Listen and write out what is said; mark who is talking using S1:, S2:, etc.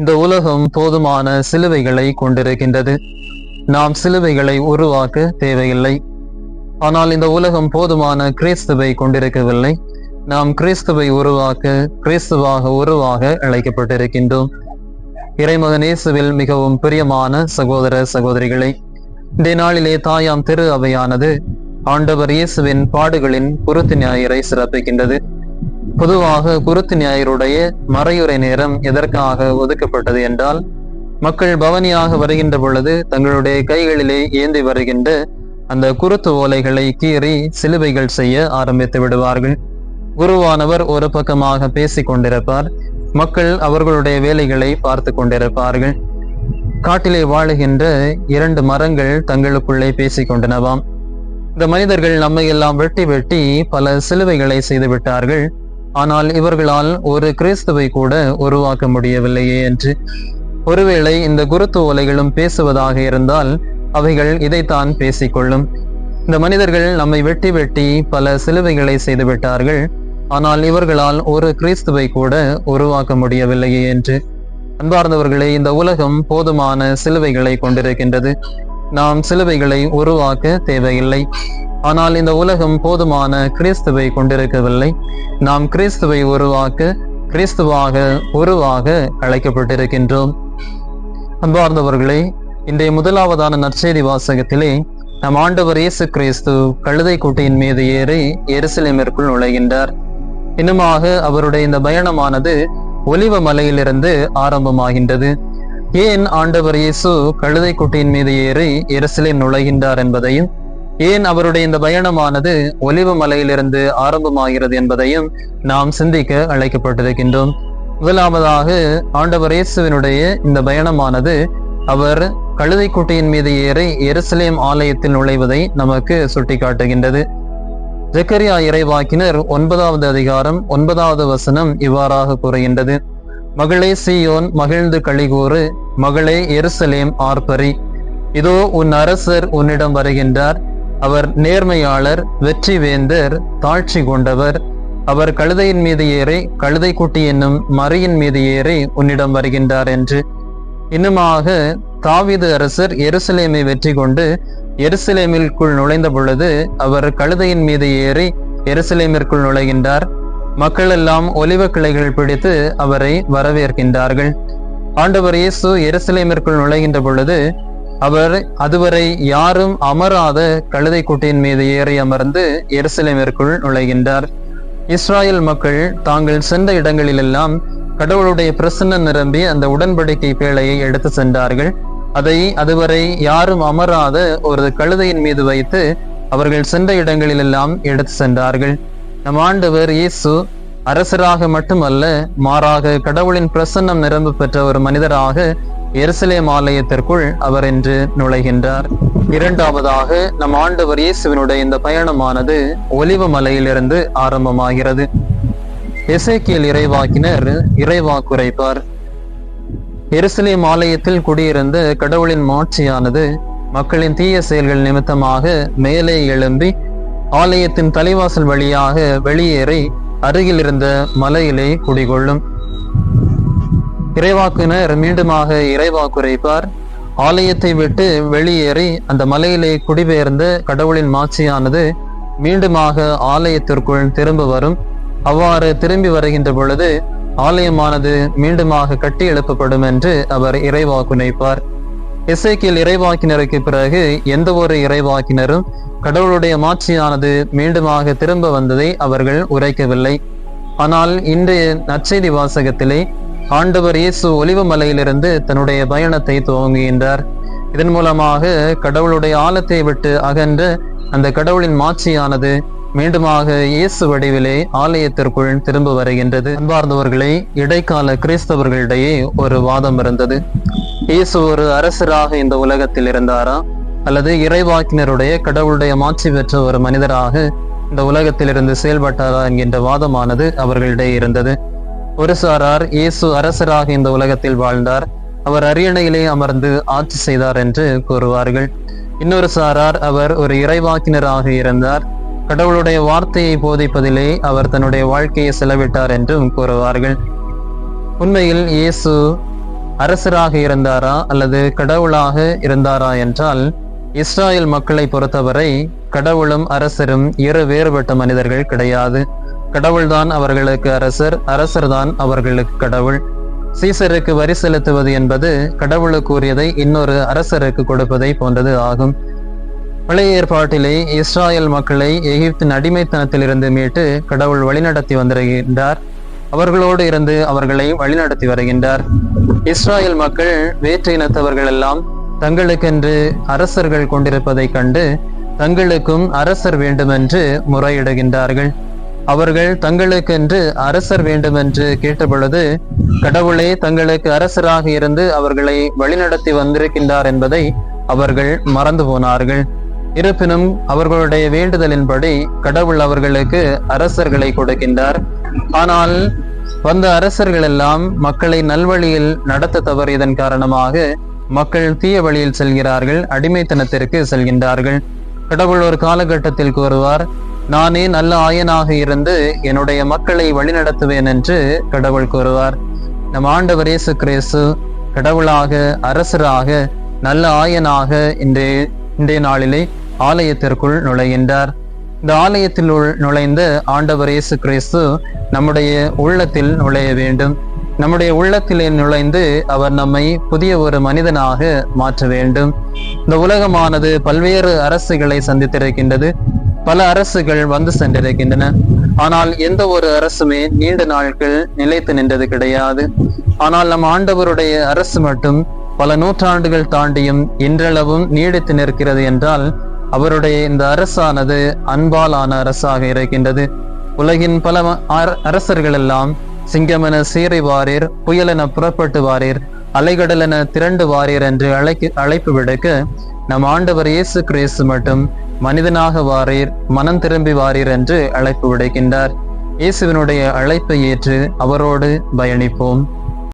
S1: இந்த உலகம் போதுமான சிலுவைகளை கொண்டிருக்கின்றது. நாம் சிலுவைகளை உருவாக்க தேவையில்லை. ஆனால் இந்த உலகம் போதுமான கிறிஸ்துவை கொண்டிருக்கவில்லை. நாம் கிறிஸ்துவை உருவாக்க கிறிஸ்துவாக உருவாக அழைக்கப்பட்டிருக்கின்றோம். இறைமகன் இயேசுவில் மிகவும் பிரியமான சகோதர சகோதரிகளை இந்த நாளிலே தாயாம் திரு அவையானது ஆண்டவர் இயேசுவின் பாடுகளின் குருத்து ஞாயிறை சிறப்பிக்கின்றது. பொதுவாக குருத்து ஞாயிறுடைய மறையுறை நேரம் எதற்காக ஒதுக்கப்பட்டது என்றால் மக்கள் பவனியாக வருகின்ற பொழுது தங்களுடைய கைகளிலே ஏந்தி வருகின்ற அந்த குருத்து ஓலைகளை கீறி சிலுவைகள் செய்ய ஆரம்பித்து விடுவார்கள். குருவானவர் ஒரு பக்கமாக பேசிக் கொண்டிருப்பார் மக்கள் அவர்களுடைய வேலைகளை பார்த்து கொண்டிருப்பார்கள். காட்டிலே வாழுகின்ற இரண்டு மரங்கள் தங்களுக்குள்ளே பேசிக் கொண்டனவாம். இந்த மனிதர்கள் நம்மை எல்லாம் வெட்டி வெட்டி பல சிலுவைகளை செய்து விட்டார்கள். ஆனால் இவர்களால் ஒரு கிறிஸ்துவை கூட உருவாக்க முடியவில்லையே என்று. ஒருவேளை இந்த குருத்து ஓலைகளும் பேசுவதாக இருந்தால் அவைகள் இதைத்தான் பேசிக்கொள்ளும். இந்த மனிதர்கள் நம்மை வெட்டி வெட்டி பல சிலுவைகளை செய்துவிட்டார்கள். ஆனால் இவர்களால் ஒரு கிறிஸ்துவை கூட உருவாக்க முடியவில்லையே என்று. அன்பார்ந்தவர்களே இந்த உலகம் போதுமான சிலுவைகளை கொண்டிருக்கின்றது. நாம் சிலுவைகளை உருவாக்க தேவையில்லை. ஆனால் இந்த உலகம் போதுமான கிறிஸ்துவை கொண்டிருக்கவில்லை. நாம் கிறிஸ்துவை உருவாக்க கிறிஸ்துவாக உருவாக அழைக்கப்பட்டிருக்கின்றோம். அன்பார்ந்தவர்களே இன்றைய முதலாவதான நற்செய்தி வாசகத்திலே நம் ஆண்டவர் இயேசு கிறிஸ்து கழுதை குட்டியின் மீது ஏறி எருசலேமிற்குள் நுழைகின்றார். இன்னுமாக அவருடைய இந்த பயணமானது ஒலிவ மலையிலிருந்து ஆரம்பமாகின்றது. ஏன் ஆண்டவர் இயேசு கழுதை குட்டியின் மீது ஏறி எருசலேம் நுழைகின்றார் என்பதையும் ஏன் அவருடைய இந்த பயணமானது ஒலிவு மலையிலிருந்து ஆரம்பமாகிறது என்பதையும் நாம் சிந்திக்க அழைக்கப்பட்டிருக்கின்றோம். முதலாவதாக ஆண்டவர் இயேசுவினுடைய இந்த பயணமானது அவர் கழுதை குட்டியின் மீது ஏறி எருசலேம் ஆலயத்தில் நுழைவதை நமக்கு சுட்டிக்காட்டுகின்றது. ஜெக்கரியா இறைவாக்கினர் ஒன்பதாவது அதிகாரம் ஒன்பதாவது வசனம் இவ்வாறாக கூறுகின்றது. மகளே சீயோன் மகிழ்ந்து கழிகூறு மகளே எருசலேம் ஆர்ப்பரி. இதோ உன் அரசர் உன்னிடம் வருகின்றார். அவர் நேர்மையாளர் வெற்றி வேந்தர் தாழ்ச்சி கொண்டவர். அவர் கழுதையின் மீது ஏறி கழுதை குட்டி என்னும் மறியின் மீது ஏறி உன்னிடம் வருகின்றார் என்று. இன்னுமாக தாவீது அரசர் எருசலேமை வெற்றி கொண்டு எருசலேமிற்குள் நுழைந்த பொழுது அவர் கழுதையின் மீது ஏறி எருசலேமிற்குள் நுழைகின்றார். மக்கள் எல்லாம் ஒலிவ கிளைகள் பிடித்து அவரை வரவேற்கின்றார்கள். ஆண்டவர் இயேசு எருசலேமிற்குள் நுழைகின்ற பொழுது அவர் அதுவரை யாரும் அமராத கழுதை குட்டியின் மீது ஏறி அமர்ந்து எருசலேமிற்குள் நுழைகின்றார். இஸ்ராயல் மக்கள் தாங்கள் சென்ற இடங்களிலெல்லாம் கடவுளுடைய பிரசன்னம் நிரம்பி அந்த உடன்படிக்கை பேழையை எடுத்து சென்றார்கள். அதை அதுவரை யாரும் அமராத ஒரு கழுதையின் மீது வைத்து அவர்கள் சென்ற இடங்களிலெல்லாம் எடுத்து சென்றார்கள். நம் ஆண்டவர் இயேசு அரசராக மட்டுமல்ல மாறாக கடவுளின் பிரசன்னம் நிரம்பு பெற்ற ஒரு மனிதராக எருசலேம் ஆலயத்திற்குள் அவர் என்று நுழைகின்றார். இரண்டாவதாக நம் ஆண்டவர் இயேசுவினுடைய இந்த பயணமானது ஒலிவ மலையிலிருந்து ஆரம்பமாகிறது. எசேக்கியல் இறைவாக்கினர் இறைவாக்குரைப்பார் எருசலேம் ஆலயத்தில் குடியிருந்த கடவுளின் மாட்சியானது மக்களின் தீய செயல்கள் நிமித்தமாக மேலே எழும்பி ஆலயத்தின் தலைவாசல் வழியாக வெளியேறி அருகில் இருந்த மலையிலே குடிகொள்ளும். இறைவாக்குனர் மீண்டுமாக இறைவாக்குரைப்பார். ஆலயத்தை விட்டு வெளியேறி அந்த மலையிலே குடிபெயர்ந்த கடவுளின் மாட்சியானது மீண்டுமாக ஆலயத்திற்குள் திரும்ப வரும். அவ்வாறு திரும்பி வருகின்ற பொழுது ஆலயமானது மீண்டுமாக கட்டி எழுப்பப்படும் என்று அவர் இறைவாக்குனைப்பார் இசைக்கில் இறைவாக்கினருக்கு பிறகு எந்த ஒரு இறைவாக்கினரும் கடவுளுடைய மாட்சியானது மீண்டுமாக திரும்ப வந்ததை அவர்கள் உரைக்கவில்லை. ஆனால் இன்றைய நற்செய்தி வாசகத்திலே ஆண்டவர் இயேசு ஒலிவ மலையிலிருந்து தன்னுடைய பயணத்தை துவங்குகின்றார். இதன் மூலமாக கடவுளுடைய ஆழத்தை விட்டு அகன்று அந்த கடவுளின் மாட்சியானது மீண்டுமாக இயேசு வடிவிலே ஆலயத்திற்குள் திரும்ப வருகின்றது. அன்பார்ந்தவர்களை இடைக்கால கிறிஸ்தவர்களிடையே ஒரு வாதம் இருந்தது. இயேசு ஒரு அரசராக இந்த உலகத்தில் இருந்தாரா? அல்லது இறைவாக்கினருடைய கடவுளுடைய மாட்சி பெற்ற ஒரு மனிதராக இந்த உலகத்திலிருந்து செயல்பட்டாரா என்கின்ற வாதமானது அவர்களிடையே இருந்தது. ஒரு சாரார் இயேசு அரசராக இந்த உலகத்தில் வாழ்ந்தார். அவர் அரியணையிலே அமர்ந்து ஆட்சி செய்தார் என்று கூறுவார்கள். இன்னொரு சாரார் அவர் ஒரு இறைவாக்கினராக இருந்தார். கடவுளுடைய வார்த்தையை போதிப்பதிலே அவர் தன்னுடைய வாழ்க்கையை செலவிட்டார் என்றும் கூறுவார்கள். உண்மையில் இயேசு அரசராக இருந்தாரா அல்லது கடவுளாக இருந்தாரா என்றால் இஸ்ராயல் மக்களை பொறுத்தவரை கடவுளும் அரசரும் இரு வேறுபட்ட மனிதர்கள் கிடையாது. கடவுள்தான் அவர்களுக்கு அரசர் அரசர்தான் அவர்களுக்கு கடவுள். சீசருக்கு வரி செலுத்துவது என்பது கடவுளுக்குரியதை இன்னொரு அரசருக்கு கொடுப்பதை போன்றது ஆகும். பழைய ஏற்பாட்டிலே இஸ்ராயல் மக்களை எகிப்தின் அடிமைத்தனத்திலிருந்து மீட்டு கடவுள் வழிநடத்தி வந்திருக்கின்றார். அவர்களோடு இருந்து அவர்களை வழிநடத்தி வருகின்றார். இஸ்ராயல் மக்கள் வேற்று இனத்தவர்கள் எல்லாம் தங்களுக்கென்று அரசர்கள் கொண்டிருப்பதைக் கண்டு தங்களுக்கும் அரசர் வேண்டுமென்று முறையிடுகின்றார்கள். அவர்கள் தங்களுக்கென்று அரசர் வேண்டுமென்று கேட்டபொழுது கடவுளே தங்களுக்கு அரசராக இருந்து அவர்களை வழிநடத்தி வந்திருக்கின்றார் என்பதை அவர்கள் மறந்து போனார்கள். இருப்பினும் அவர்களுடைய வேண்டுதலின்படி கடவுள் அவர்களுக்கு அரசர்களை கொடுக்கின்றார். ஆனால் வந்த அரசர்கள் எல்லாம் மக்களை நல்வழியில் நடத்த தவறியதன் காரணமாக மக்கள் தீய வழியில் செல்கிறார்கள் அடிமைத்தனத்திற்கு செல்கின்றார்கள். கடவுள் ஒரு காலகட்டத்தில் கூறுவார் நானே நல்ல ஆயனாக இருந்து என்னுடைய மக்களை வழிநடத்துவேன் என்று கடவுள் கூறுவார். நம் ஆண்டவர் இயேசு கிரேசு கடவுளாக அரசராக நல்ல ஆயனாக இன்றைய இன்றைய நாளிலே ஆலயத்திற்குள் நுழைகின்றார். இந்த ஆலயத்தில் உள்- நுழைந்த ஆண்டவர் இயேசு கிறிஸ்து நம்முடைய உள்ளத்தில் நுழைய வேண்டும். நம்முடைய உள்ளத்திலே நுழைந்து அவர் நம்மை புதிய ஒரு மனிதனாக மாற்ற வேண்டும். இந்த உலகமானது பல்வேறு அரசுகளை சந்தித்திருக்கின்றது. பல அரசுகள் வந்து சென்றிருக்கின்றன. ஆனால் எந்த ஒரு அரசுமே நீண்ட நாட்கள் நிலைத்து நின்றது கிடையாது. ஆனால் நம் ஆண்டவருடைய அரசு மட்டும் பல நூற்றாண்டுகள் தாண்டியும் இன்றளவும் நீடித்து நிற்கிறது என்றால் அவருடைய இந்த அரசானது அன்பாலான அரசாக இருக்கின்றது. உலகின் பல ம- அரசர்கள் எல்லாம் சிங்கமென சீறி வாரீர் புயலென புறப்பட்டு வாரீர் அலைகடலென திரண்டு வாரீர் என்று அழைக்கு அழைப்பு விடுக்க நம் ஆண்டவர் இயேசு கிறிஸ்து மட்டும் மனிதனாக வாரீர் மனம் திரும்பி வாரீர் என்று அழைப்பு விடுக்கின்றார். இயேசுவினுடைய அழைப்பை ஏற்று அவரோடு பயணிப்போம்.